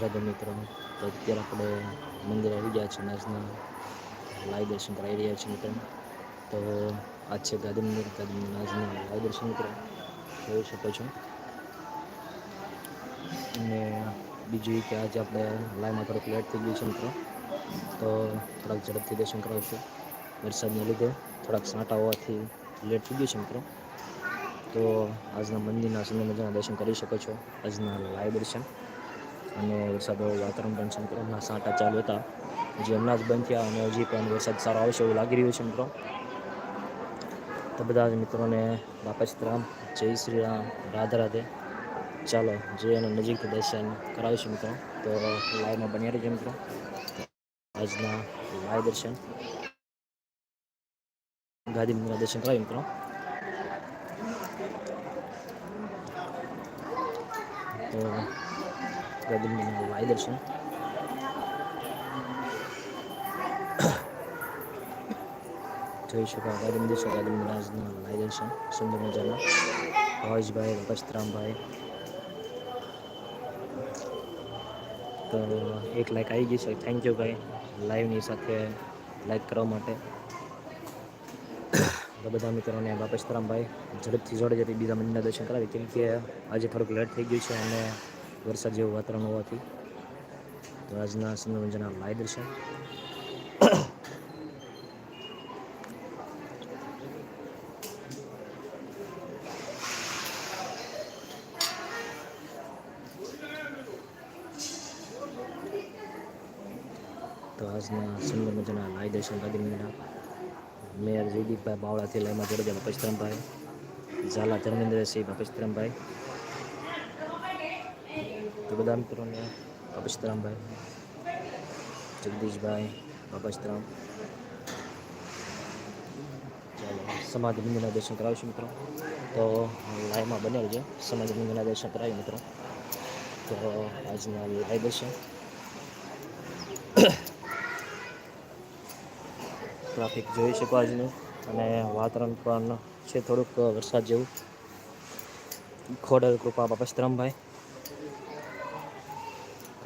રાધે મિત્રો. તો અત્યારે આપણે મંદિર આવી ગયા છે આજના લાઈવ દર્શન કરાવી રહ્યા છીએ મિત્રો. તો આજ છે ગાંધી મંદિર ગાંધી મંદિર આજના દર્શન મિત્રો. જોઈ શકો છો. અને બીજું કે આજે આપણે લાઈવમાં થોડુંક લેટ થઈ ગયું છે મિત્રો. તો થોડાક ઝડપથી દર્શન કરાવશું. વરસાદને લીધે થોડાક સાંટા હોવાથી લેટ થઈ ગયું છે મિત્રો. તો આજના મંદિરના સુંદર મજાના દર્શન કરી શકો છો. આજના લાઈવ દર્શન. અને વરસાદ વાતાવરણ પણ છે મિત્રો. હમણાં સાંટા ચાલુ હતા. હજી હમણાં જ બંધ થયા અને હજી પણ વરસાદ સારો આવશે એવું લાગી રહ્યું છે મિત્રો. તો બધા જ મિત્રોને બાપા રામ, જય શ્રી રામ, રાધે રાધે. ચાલો જે એને નજીકથી દર્શન કરાવીશું મિત્રો. તો લાઈવમાં બન્યા રહીજો મિત્રો. આજના લાઈવ દર્શન. ગાંધી મંદિરના દર્શન કરાવી મિત્રો. તો મંદિરના લાઈવ દર્શન જોઈ શકાય ગાંધી મંદિર છે ગાંધી મંદિર આજના દર્શન સુંદર મજાના. હવાજભાઈ પસ્તરામભાઈ તો એક લાઈક આવી ગઈ છે. થેન્ક યુ ભાઈ. લાઈવની સાથે લાઈક કરવા માટે. બધા મિત્રોને બાપસ્તરામભાઈ ઝડપથી જોડે જતી બીજા મંદિરના દર્શન કરાવી કેમ કે આજે થોડુંક લેટ થઈ ગયું છે અને વરસાદ જેવું વાતાવરણ હોવાથી તો આજના સુંદર લાઈ દર્શન તો આજના સુંદર મજાના લાઈ દર્શન ગાંધી મંદિરના મેયર જયદીપભાઈ બાવળાથી લાઈમાં જોડે જાય પચતરામભાઈ ઝાલા ધર્મેન્દ્રસિંહ પચતરામભાઈ તો બધા મિત્રોને પચતરામભાઈ જગદીશભાઈ પચતરામ ચાલો સમાધિ મંદિરના દર્શન કરાવીશું મિત્રો. તો લાઈવમાં બને રહેજો સમાધિ મંદિરના દર્શન કરાવી મિત્રો. તો આજના લાઈવ દર્શન ટ્રાફિક જોઈ શકો આજનું. અને વાતાવરણ પણ છે થોડુંક વરસાદ જેવું. ખોડલ કૃપા બાપસ્તરામભાઈ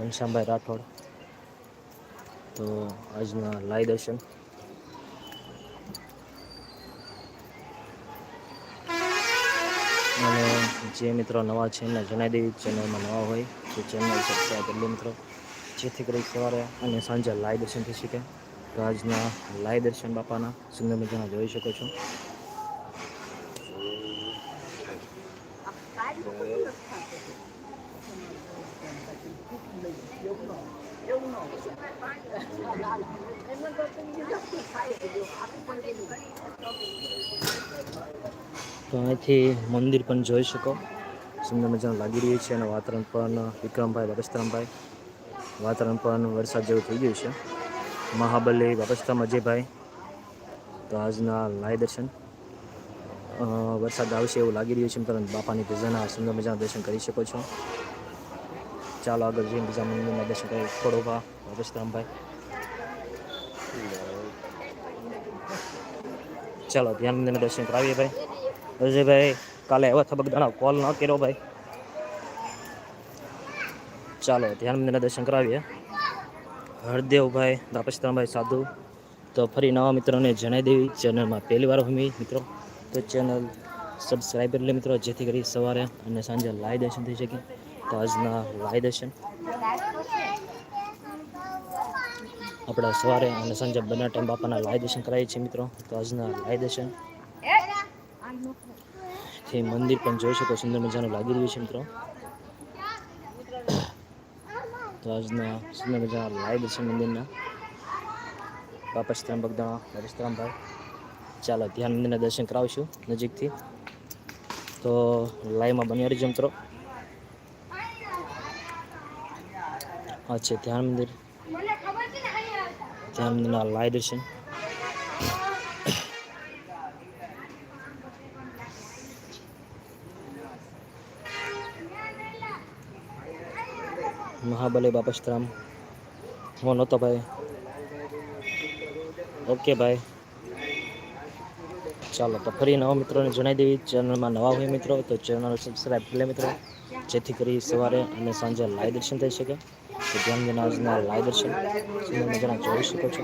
ઘનશ્યામભાઈ રાઠોડ. તો આજના લાઈ દર્શન. અને જે મિત્રો નવા છે એમને જણાવી દેવી ચેનલમાં નવા હોય તો ચેનલ સબસ્ક્રાઈબ કરી મિત્રો. જેથી કરી સવારે અને સાંજે લાય દર્શન થઈ શકે. તો આજના લાય દર્શન બાપાના સુંદર મજાના જોઈ શકો છો. તો અહીંથી મંદિર પણ જોઈ શકો. સુંદર મજાનું લાગી રહ્યું છે અને વાતાવરણ પણ વિક્રમભાઈ બાબસ્તરામભાઈ વાતાવરણ પણ વરસાદ જેવું થઈ ગયું છે. મહાબલી બાપસ્તરામ અજયભાઈ. તો આજના લાય દર્શન. વરસાદ આવશે એવું લાગી રહ્યું છે પરંતુ બાપાની પૂજાના સુંદર મજાના દર્શન કરી શકો છો. ચાલો આગળ જઈને બીજા મંદિરના દર્શન કરી ખોડોભા બાપસ્તરામભાઈ ચાલો ધ્યાન દર્શન કરાવીએ ભાઈ. અજયભાઈ કાલે એવા થબક દાણા કોલ ન કર્યો ભાઈ. ચાલો ધ્યાન મંદિરના દર્શન કરાવીએ. હરદેવભાઈ દાપસ્તાનભાઈ સાધુ. તો ફરી નવા મિત્રોને જણાવી દેવી. ચેનલમાં પહેલી વાર હોય મિત્રો, તો ચેનલ સબસ્ક્રાઈબ કરી લે મિત્રો, જેથી કરી સવારે અને સાંજે લાય દર્શન થઈ શકે. તો આજના લાય દર્શન. આપણા સવારે અને સાંજે બંને ટાઈમ બાપાના લાય દર્શન કરાવીએ છીએ મિત્રો. તો આજના લાય દર્શન. થી મંદિર પણ જોઈ શકો, સુંદર મજાનું લાગી રહ્યું છે મિત્રો. તો આજના સુંદર મજાના લાય દર્શન મંદિરના. બાપા ભગદાણા બગદાણા ભાઈ. ચાલો, ધ્યાન મંદિરના દર્શન કરાવશું નજીકથી. તો લાઈવમાં બન્યા રહીજો મિત્રો. અચ્છા ધ્યાન મંદિર. મંદિરના લાઈવ દર્શન મહાબલી બાપસ્તરામ હું નહોતો ભાઈ ઓકે ભાઈ ચાલો તો ફરી નવા મિત્રોને જણાવી દેવી ચેનલમાં નવા હોય મિત્રો તો ચેનલ સબસ્ક્રાઈબ કરી મિત્રો જેથી કરી સવારે અને સાંજે લાઈવ દર્શન થઈ શકે તો ધ્યાન દેના આજના દર્શન સુંદર જોઈ શકો છો.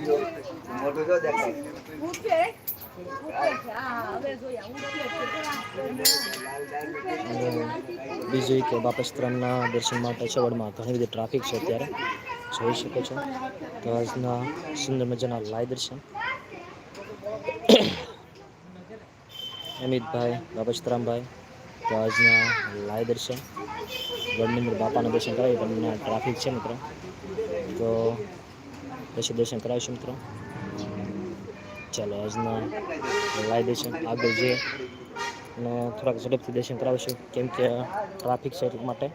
બીજું કે બાપસ્ત્રામના દર્શન માટે છવડમાં ઘણી બધી ટ્રાફિક છે અત્યારે. જોઈ શકો છો. તો આજના સુંદર મજાના લાઈવ દર્શન અમિતભાઈ બાપસ્તરામભાઈ તો આજના લાઈવ દર્શન વડનીંદર બાપાના દર્શન કરાવી તમને ટ્રાફિક છે મિત્રો. તો પછી દર્શન કરાવીશું મિત્રો. ચાલો, આજના લાઈ દર્શન આગળ જે અને થોડાક ઝડપથી દર્શન કરાવીશું, કેમ કે ટ્રાફિક છે એટલા માટે.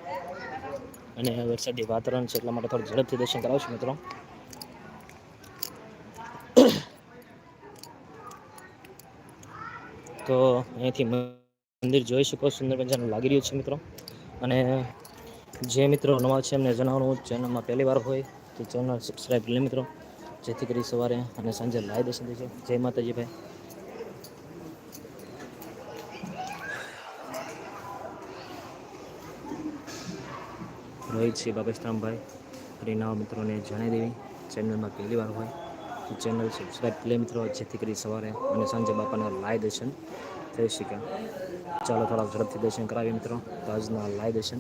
અને વરસાદી વાતાવરણ છે એટલા માટે થોડું ઝડપથી દર્શન કરાવશું મિત્રો. તો અહીંયાથી મંદિર જોઈ શકો સુંદર મજાનું લાગી રહ્યું છે મિત્રો. અને જે મિત્રો નવા છે એમને જણાવવાનું, ચેનલમાં પહેલી વાર હોય તો ચેનલ સબસ્ક્રાઈબ લે મિત્રો. જેથી કરી સવારે અને સાંજે લાઈવ દર્શન થઈ જાય. માતાજી ભાઈ. રોહિત છે બાબેશ્રામભાઈ ફરી મિત્રોને જણાવી દેવી. ચેનલમાં પહેલી વાર હોય તો ચેનલ સબસ્ક્રાઈબ લે મિત્રો. જેથી કરી સવારે અને સાંજે બાપાના લાય દર્શન થઈ શકે ચાલો થોડાક ઝડપથી દર્શન કરાવીએ મિત્રો. તો આજના દર્શન.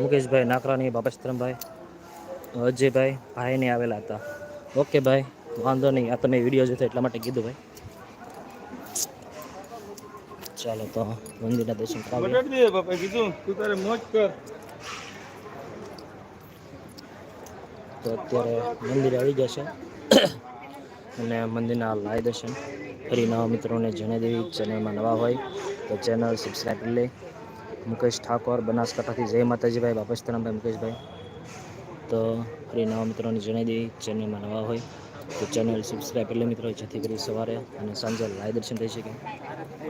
મુકેશભાઈ નાકરાની બાપસ્તરમભાઈ, અજયભાઈ ભાઈને આવેલા હતા. ઓકે ભાઈ, વાંધો નહીં. આ તમે વીડિયો જોતો એટલા માટે કીધું ભાઈ. ચાલો તો મંદિરના દર્શન કરાવીએ. કીધું. તું તારે મોજ કર. તો અત્યારે મંદિરે આવી જશે. અને મંદિરના લાય દર્શન. ફરી નવા મિત્રોને જણાવી દેવી ચેનલમાં નવા હોય તો ચેનલ સબસ્ક્રાઈબ કરી લે. મુકેશ ઠાકોર, બનાસકાંઠાથી જય માતાજીભાઈ, બાપસ્તરામભાઈ, મુકેશભાઈ. તો ફરી નવા મિત્રોને જણાવી દેવી ચેનલમાં નવા હોય તો ચેનલ સબસ્ક્રાઈબ કરી લે મિત્રો. જેથી કરી સવારે અને સાંજે લાઈવ દર્શન થઈ શકે.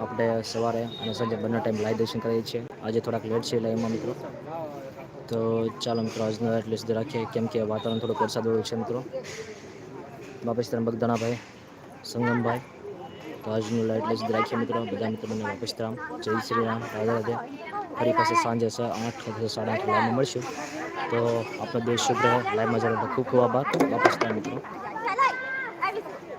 આપણે સવારે અને સાંજે બંને ટાઈમ લાઈવ દર્શન કરીએ છીએ. આજે થોડાક લેટ છે લાઈવમાં મિત્રો. તો ચાલો મિત્રો, આજનો એટલે સુધી રાખીએ કેમ કે વાતાવરણ થોડુંક વરસાદવાળું છે મિત્રો. બાપસ્તરામ બગદાણાભાઈ, સંગમભાઈ. તો આજનું લાઈટ સુધી રાખીએ મિત્રો, બધા મિત્રોને રામ જય શ્રી રામ, રાધે રાધે. ફરી પાસે સાંજે છે, આઠ અથવા સાડા આઠ લાઈવમાં મળશું. તો આપણો દેશ શુભ રહે. લાઈવમાં જવાનું ખૂબ ખૂબ આભાર. બાપસ્તરામ મિત્રો.